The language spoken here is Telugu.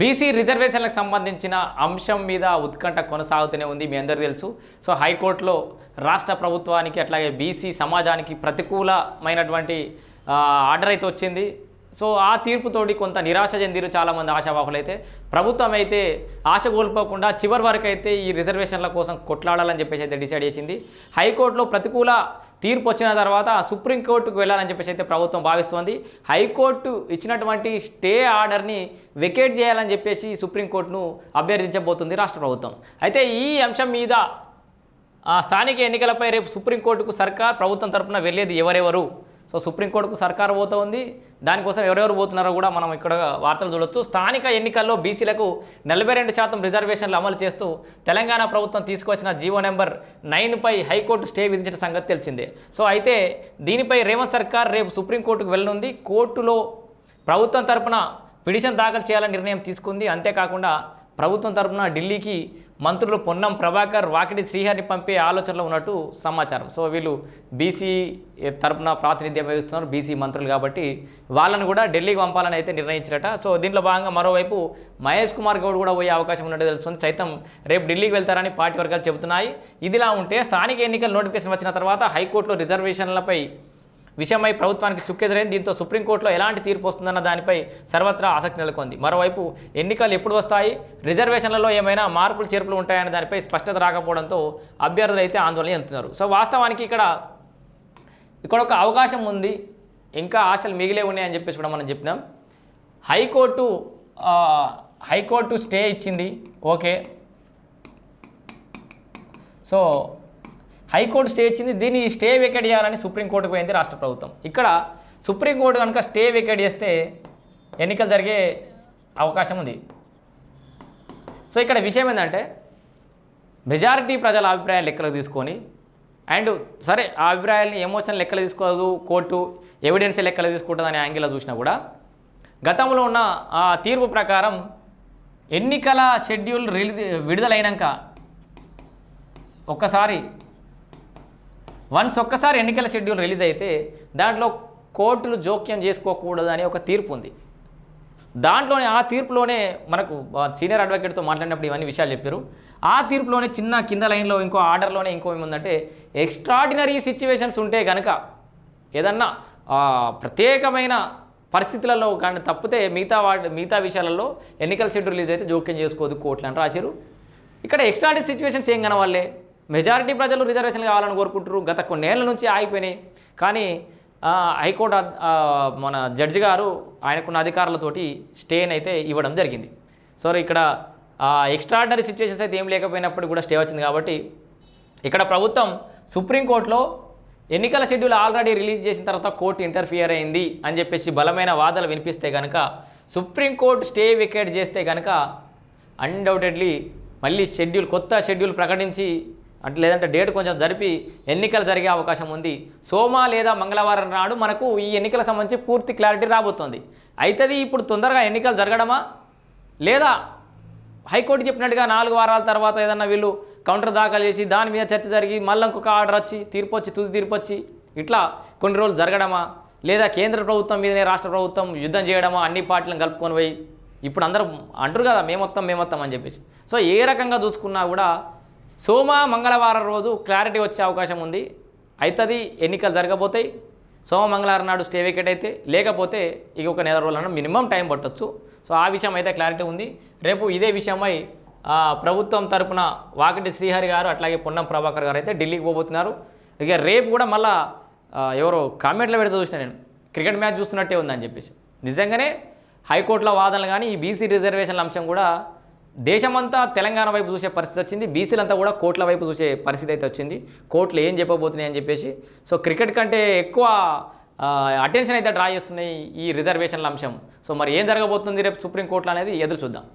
బీసీ రిజర్వేషన్లకు సంబంధించిన అంశం మీద ఉత్కంఠ కొనసాగుతూనే ఉంది మీ అందరూ తెలుసు. సో హైకోర్టులో రాష్ట్ర ప్రభుత్వానికి అట్లాగే బీసీ సమాజానికి ప్రతికూలమైనటువంటి ఆర్డర్ అయితే వచ్చింది. సో ఆ తీర్పుతోటి కొంత నిరాశ చెందిరు చాలామంది ఆశావాహులు అయితే ప్రభుత్వం అయితే ఆశ కోల్పోకుండా చివరి వరకు అయితే ఈ రిజర్వేషన్ల కోసం కొట్లాడాలని చెప్పేసి అయితే డిసైడ్ చేసింది. హైకోర్టులో ప్రతికూల తీర్పు వచ్చిన తర్వాత సుప్రీంకోర్టుకు వెళ్ళాలని చెప్పేసి అయితే ప్రభుత్వం భావిస్తోంది. హైకోర్టు ఇచ్చినటువంటి స్టే ఆర్డర్ని వెకేట్ చేయాలని చెప్పేసి సుప్రీంకోర్టును అభ్యర్థించబోతుంది రాష్ట్ర ప్రభుత్వం. అయితే ఈ అంశం మీద స్థానిక ఎన్నికలపై రేపు సుప్రీంకోర్టుకు సర్కార్ ప్రభుత్వం తరపున వెళ్ళేది ఎవరెవరు? సో సుప్రీంకోర్టుకు సర్కార్ పోతోంది దానికోసం ఎవరెవరు పోతున్నారో కూడా మనం ఇక్కడ వార్తలు చూడొచ్చు. స్థానిక ఎన్నికల్లో బీసీలకు నలభై రెండు శాతం రిజర్వేషన్లు అమలు చేస్తూ తెలంగాణ ప్రభుత్వం తీసుకొచ్చిన జీవో నెంబర్ నైన్పై హైకోర్టు స్టే విధించిన సంగతి తెలిసిందే. సో అయితే దీనిపై రేవంత్ సర్కార్ రేపు సుప్రీంకోర్టుకు వెళ్ళనుంది. కోర్టులో ప్రభుత్వం తరపున పిటిషన్ దాఖలు చేయాలని నిర్ణయం తీసుకుంది. అంతేకాకుండా ప్రభుత్వం తరఫున ఢిల్లీకి మంత్రులు పొన్నం ప్రభాకర్ వాకిడి శ్రీహరిని పంపే ఆలోచనలో ఉన్నట్టు సమాచారం. సో వీళ్ళు బీసీ తరఫున ప్రాతినిధ్యం వహిస్తున్నారు బీసీ మంత్రులు కాబట్టి వాళ్ళని కూడా ఢిల్లీకి పంపాలని అయితే నిర్ణయించారట. సో దీంట్లో భాగంగా మరోవైపు మహేష్ కుమార్ గౌడ్ కూడా పోయే అవకాశం ఉన్నట్టు తెలుస్తుంది. సైతం రేపు ఢిల్లీకి వెళ్తారని పార్టీ వర్గాలు చెబుతున్నాయి. ఇదిలా ఉంటే స్థానిక ఎన్నికల నోటిఫికేషన్ వచ్చిన తర్వాత హైకోర్టులో రిజర్వేషన్లపై విషయమై ప్రభుత్వానికి చుక్కెదురైంది. దీంతో సుప్రీంకోర్టులో ఎలాంటి తీర్పు వస్తుందన్న దానిపై సర్వత్రా ఆసక్తి నెలకొంది. మరోవైపు ఎన్నికలు ఎప్పుడు వస్తాయి? రిజర్వేషన్లలో ఏమైనా మార్పులు చేర్పులు ఉంటాయనే దానిపై స్పష్టత రాకపోవడంతో అభ్యర్థులు అయితే ఆందోళన చెందుతున్నారు. సో వాస్తవానికి ఇక్కడ ఇక్కడ ఒక అవకాశం ఉంది. ఇంకా ఆశలు మిగిలే ఉన్నాయని చెప్పేసి కూడా మనం చెప్పినాం. High court high court stay ఇచ్చింది. Okay. So high court stay ఇచ్చింది దీన్ని స్టే వెకేట్ చేయాలని సుప్రీంకోర్టుకు పోయింది రాష్ట్ర ప్రభుత్వం. ఇక్కడ సుప్రీంకోర్టు కనుక స్టే వెకేట్ చేస్తే ఎన్నికలు జరిగే అవకాశం ఉంది. సో ఇక్కడ విషయం ఏంటంటే మెజారిటీ ప్రజల అభిప్రాయాలు లెక్కలకు తీసుకొని అండ్ సరే ఆ అభిప్రాయాలని ఎమోషన్ లెక్కలు తీసుకోదు కోర్టు ఎవిడెన్స్ లెక్కలు తీసుకుంటుంది అనే యాంగిల్లో చూసినా కూడా గతంలో ఉన్న ఆ తీర్పు ప్రకారం ఎన్నికల షెడ్యూల్ రిలీజ్ విడుదలైనాక ఒక్కసారి వన్స్ ఒక్కసారి ఎన్నికల షెడ్యూల్ రిలీజ్ అయితే దాంట్లో కోర్టులు జోక్యం చేసుకోకూడదు అనే ఒక తీర్పు ఉంది. దాంట్లోనే ఆ తీర్పులోనే మనకు సీనియర్ అడ్వకేట్తో మాట్లాడినప్పుడు ఇవన్నీ విషయాలు చెప్పారు. ఆ తీర్పులోనే చిన్న కింద లైన్లో ఇంకో ఆర్డర్లోనే ఇంకో ఏముందంటే ఎక్స్ట్రాడినరీ సిచ్యువేషన్స్ ఉంటే కనుక ఏదన్నా ప్రత్యేకమైన పరిస్థితులలో కానీ తప్పితే మిగతా వాటి మిగతా విషయాలలో ఎన్నికల షెడ్యూల్ రిలీజ్ అయితే జోక్యం చేసుకోదు కోర్టులు అని రాశారు. ఇక్కడ ఎక్స్ట్రాడినరీ సిచ్యువేషన్స్ ఏం కనవాళ్ళే మెజారిటీ ప్రజలు రిజర్వేషన్లు కావాలని కోరుకుంటారు గత కొన్నేళ్ళ నుంచి ఆగిపోయినాయి. కానీ హైకోర్టు మన జడ్జి గారు ఆయనకున్న అధికారులతోటి స్టేని అయితే ఇవ్వడం జరిగింది. సో ఇక్కడ ఎక్స్ట్రాడినరీ సిచ్యువేషన్స్ అయితే ఏం లేకపోయినప్పుడు కూడా స్టే వచ్చింది కాబట్టి ఇక్కడ ప్రభుత్వం సుప్రీంకోర్టులో ఎన్నికల షెడ్యూల్ ఆల్రెడీ రిలీజ్ చేసిన తర్వాత కోర్టు ఇంటర్ఫియర్ అయింది అని చెప్పేసి బలమైన వాదనలు వినిపిస్తే కనుక సుప్రీంకోర్టు స్టే వికెట్ చేస్తే కనుక అన్డౌటెడ్లీ మళ్ళీ షెడ్యూల్ కొత్త షెడ్యూల్ ప్రకటించి అంటే లేదంటే డేట్ కొంచెం జరిపి ఎన్నికలు జరిగే అవకాశం ఉంది. సోమ లేదా మంగళవారం నాడు మనకు ఈ ఎన్నికల సంబంధించి పూర్తి క్లారిటీ రాబోతోంది. అవుతుంది ఇప్పుడు తొందరగా ఎన్నికలు జరగడమా? లేదా హైకోర్టు చెప్పినట్టుగా నాలుగు వారాల తర్వాత ఏదన్నా వీళ్ళు కౌంటర్ దాఖలు చేసి దాని మీద చర్చ జరిగి మళ్ళీ ఇంకొక ఆర్డర్ వచ్చి తీర్పు వచ్చి తుది తీర్పు వచ్చి ఇట్లా కొన్ని రోజులు జరగడమా? లేదా కేంద్ర ప్రభుత్వం మీదనే రాష్ట్ర ప్రభుత్వం యుద్ధం చేయడమా? అన్ని పార్టీలను కలుపుకొని పోయి ఇప్పుడు అందరూ అంటారు కదా మేమొత్తం మేమొత్తం అని చెప్పేసి. సో ఏ రకంగా చూసుకున్నా కూడా సోమ మంగళవారం రోజు క్లారిటీ వచ్చే అవకాశం ఉంది. అవుతుంది ఎన్నికలు జరగబోతాయి. సోమ మంగళవారం నాడు స్టే వికెట్ అయితే లేకపోతే ఇక ఒక నెల రోజులన్నా మినిమం టైం పట్టొచ్చు. సో ఆ విషయం అయితే క్లారిటీ ఉంది. రేపు ఇదే విషయమై ప్రభుత్వం తరపున వాకిటి శ్రీహరి గారు అట్లాగే పొన్నం ప్రభాకర్ గారు అయితే ఢిల్లీకి పోబోతున్నారు. ఇక రేపు కూడా మళ్ళా ఎవరో కామెంట్లో పెడితే చూసిన నేను. క్రికెట్ మ్యాచ్ చూస్తున్నట్టే ఉందని చెప్పేసి. నిజంగానే హైకోర్టులో వాదనలు కానీ ఈ బీసీ రిజర్వేషన్ల అంశం కూడా దేశమంతా తెలంగాణ వైపు చూసే పరిస్థితి వచ్చింది. బీసీలంతా కూడా కోట్ల వైపు చూసే పరిస్థితి అయితే వచ్చింది. కోట్లు ఏం చెప్పబోతున్నాయి అని చెప్పేసి. సో క్రికెట్ కంటే ఎక్కువ అటెన్షన్ అయితే డ్రా చేస్తున్నాయి ఈ రిజర్వేషన్ల అంశం. సో మరి ఏం జరగబోతుంది రేపు సుప్రీంకోర్టులో అనేది ఎదురు చూద్దాం.